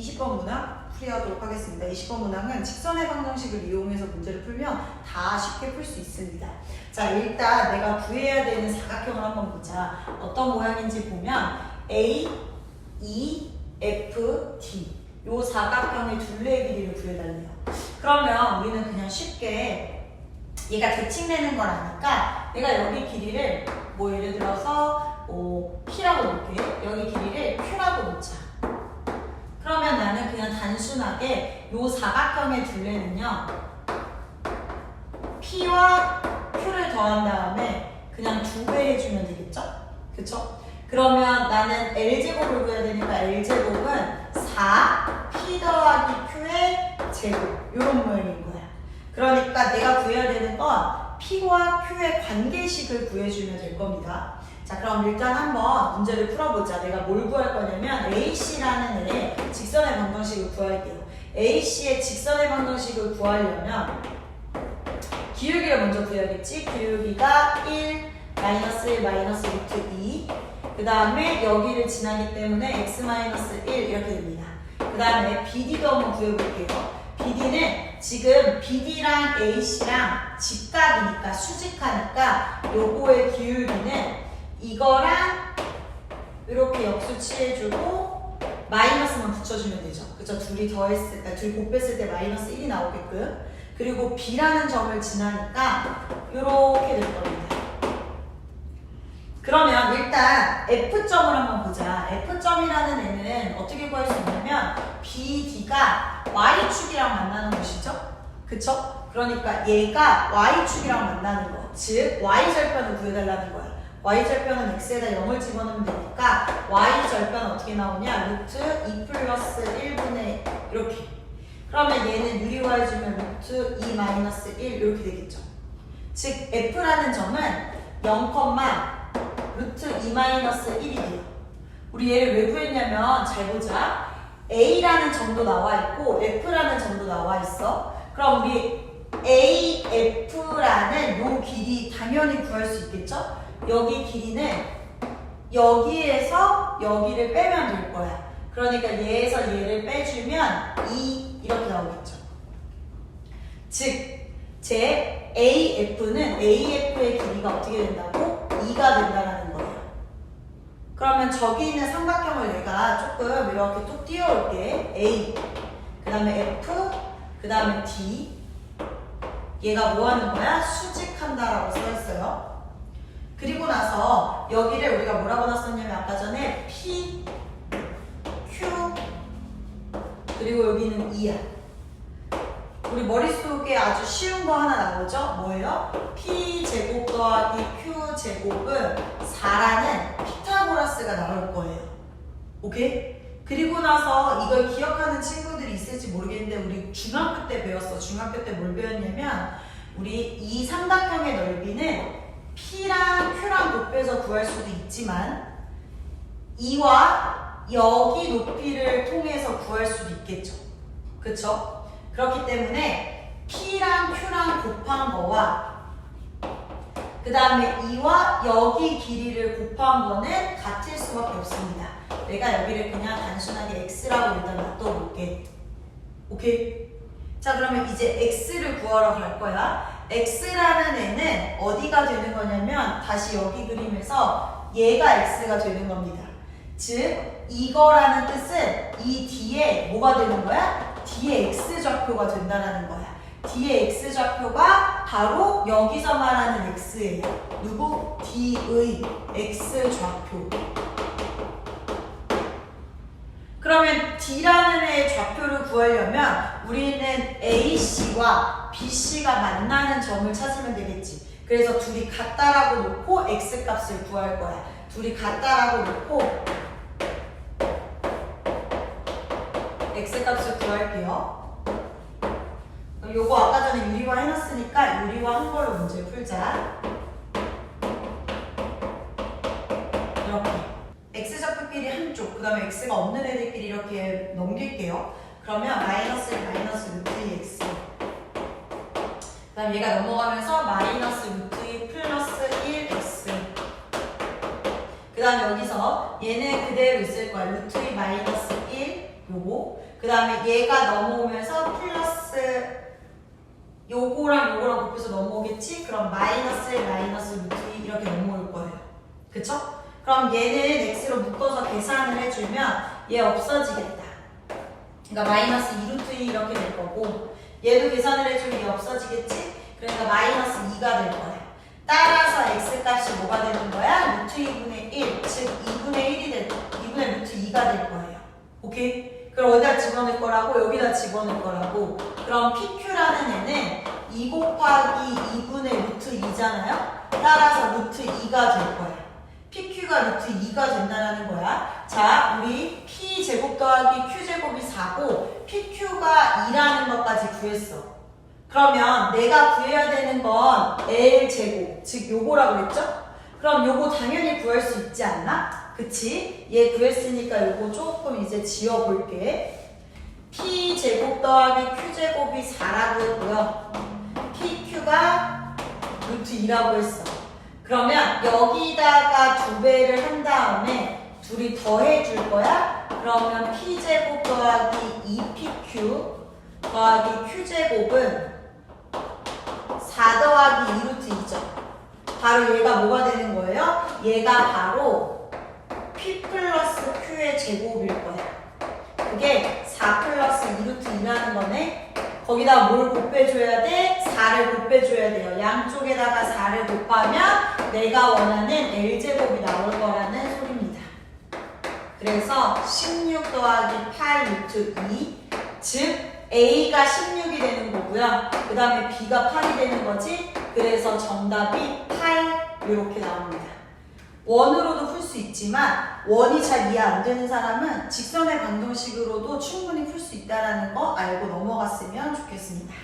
20번 문항 풀이하도록 하겠습니다. 20번 문항은 직선의 방정식을 이용해서 문제를 풀면 다 쉽게 풀 수 있습니다. 자, 일단 내가 구해야 되는 사각형을 한번 보자. 어떤 모양인지 보면 A, E, F, D 요 사각형의 둘레의 길이를 구해달래요. 그러면 우리는 그냥 쉽게 얘가 대칭되는 걸 아니까 내가 여기 길이를 뭐 예를 들어서 뭐 P라고 놓을게 여기 길이를 Q라고 놓자. 그냥 단순하게 요 사각형의 둘레는요 P와 Q를 더한 다음에 그냥 두 배 해주면 되겠죠? 그쵸? 그러면 나는 L제곱을 구해야 되니까 L제곱은 4 P 더하기 Q의 제곱 이런 모양인 거야 그러니까 내가 구해야 되는 건 P와 Q의 관계식을 구해주면 될 겁니다 자 그럼 일단 한번 문제를 풀어보자 내가 뭘 구할 거냐면 AC라는 애의 직선의 방정식을 구할게요 AC의 직선의 방정식을 구하려면 기울기를 먼저 구해야겠지 기울기가 1 마이너스 1 마이너스 루트 2 그 다음에 여기를 지나기 때문에 x 마이너스 1 이렇게 됩니다. 그 다음에 BD도 한번 구해볼게요. BD는 지금 BD랑 AC랑 직각이니까 수직하니까 요거의 기울기는 이거랑 이렇게 역수치해주고 마이너스만 붙여주면 되죠. 그쵸? 둘이 더했을 때, 둘이 곱했을 때 마이너스 1이 나오게끔. 그리고 B라는 점을 지나니까 이렇게 될 겁니다. 그러면 일단 F점을 한번 보자. F점이라는 애는 어떻게 구할 수 있냐면 BD가 Y축이랑 만나는 곳이죠? 그쵸? 그러니까 얘가 Y축이랑 만나는 거. 즉, Y절편을 구해달라는 거야. Y절편은 X에다 0을 집어넣으면 되니까 Y절편 어떻게 나오냐? 루트 2 플러스 1분의 이렇게. 그러면 얘는 유리화해주면 루트 2 마이너스 1 이렇게 되겠죠. 즉, F라는 점은 0, 루트 2 마이너스 1이 돼요. 우리 얘를 왜 구했냐면 잘 보자. A라는 점도 나와 있고 F라는 점도 나와 있어. 그럼 우리 AF라는 요 길이 당연히 구할 수 있겠죠? 여기 길이는 여기에서 여기를 빼면 될 거야. 그러니까 얘에서 얘를 빼주면 2 이렇게 나오겠죠. 즉, 제 AF는 AF의 길이가 어떻게 된다고? 2가 된다는 거예요. 그러면 저기 있는 삼각형을 내가 조금 이렇게 또 띄워올게. A, 그 다음에 F, 그 다음에 D. 얘가 뭐 하는 거야? 수직한다라고 써있어요. 나서 여기를 우리가 뭐라고 놨었냐면 아까 전에 P, Q, 그리고 여기는 2야. 우리 머릿속에 아주 쉬운 거 하나 나오죠? 뭐예요? P 제곱 더하기 Q 제곱은 4라는 피타고라스가 나올 거예요. 오케이? 그리고 나서 이걸 기억하는 친구들이 있을지 모르겠는데 우리 중학교 때 배웠어. 중학교 때 뭘 배웠냐면 우리 이 삼각형의 넓이는 P랑 Q랑 곱해서 구할 수도 있지만 이와 여기 높이를 통해서 구할 수도 있겠죠. 그쵸? 그렇기 때문에 P랑 Q랑 곱한 거와 그 다음에 이와 여기 길이를 곱한 거는 같을 수밖에 없습니다. 내가 여기를 그냥 단순하게 X라고 일단 놔둬볼게. 오케이? 자 그러면 이제 X를 구하러 갈 거야. X라는 애는 어디가 되는 거냐면 다시 여기 그림에서 얘가 X가 되는 겁니다. 즉 이거라는 뜻은 이 뒤에 뭐가 되는 거야? 뒤에 X 좌표가 된다는 거야. 뒤에 X 좌표가 바로 여기서 말하는 X예요. 누구? D의 X 좌표. 그러면 D라는 애의 좌표를 구하려면 우리는 AC와 BC가 만나는 점을 찾으면 되겠지. 그래서 둘이 같다라고 놓고 X 값을 구할 거야. 둘이 같다라고 놓고 X 값을 구할게요. 요거 아까 전에 유리화 해놨으니까 유리화 한 걸로 문제 풀자. 이렇게. X좌표끼리 한쪽, 그 다음에 X가 없는 애들끼리 이렇게 넘길게요. 그러면 마이너스 1, 마이너스 루트 2 X. 그 다음 얘가 넘어가면서 마이너스 루트 2 플러스 1 X. 그 다음 여기서 얘는 그대로 있을 거야. 루트 2 마이너스 1 요거. 그 다음에 얘가 넘어오면서 플러스 요거랑 요거랑 곱해서 넘어오겠지? 그럼 마이너스 1, 마이너스 루트 2 이렇게 넘어올 거예요. 그쵸? 그럼 얘는 x로 묶어서 계산을 해주면 얘 없어지겠다. 그러니까 마이너스 2루트 2 이렇게 될 거고 얘도 계산을 해주면 얘 없어지겠지? 그러니까 마이너스 2가 될 거야. 따라서 x 값이 뭐가 되는 거야? 루트 2분의 1, 즉 2분의 1이 될, 2분의 루트 2가 될 거예요. 오케이? 그럼 어디다 집어넣을 거라고? 여기다 집어넣을 거라고. 그럼 PQ라는 애는 2 곱하기 2분의 루트 2잖아요? 따라서 루트 2가 될 거야. PQ가 루트 2가 된다는 거야. 자, 우리 P 제곱 더하기 Q 제곱이 4고 PQ 가 2라는 것까지 구했어. 그러면 내가 구해야 되는 건 L 제곱, 즉 요거라고 그랬죠? 그럼 요거 당연히 구할 수 있지 않나? 그치? 얘 구했으니까 요거 조금 이제 지워볼게. P 제곱 더하기 Q 제곱이 4라고 했고요. PQ가 루트 2라고 했어. 그러면 여기다가 두 배를 한 다음에 둘이 더해 줄 거야? 그러면 P제곱 더하기 2PQ 더하기 Q제곱은 4 더하기 2루트 2죠. 바로 얘가 뭐가 되는 거예요? 얘가 바로 P 플러스 Q의 제곱일 거야. 그게 4 플러스 2루트 2라는 거네. 거기다 뭘 곱해줘야 돼? 4를 곱해줘야 돼요. 양쪽에다가 4를 곱하면 내가 원하는 L제곱이 나올 거라는 소리입니다. 그래서 16 더하기 8 루트 2, 즉 A가 16이 되는 거고요. 그 다음에 B가 8이 되는 거지. 그래서 정답이 8 이렇게 나옵니다. 원으로도 풀 수 있지만 원이 잘 이해 안 되는 사람은 직선의 방정식으로도 충분히 풀 수 있다는 거 알고 넘어갔으면 좋겠습니다.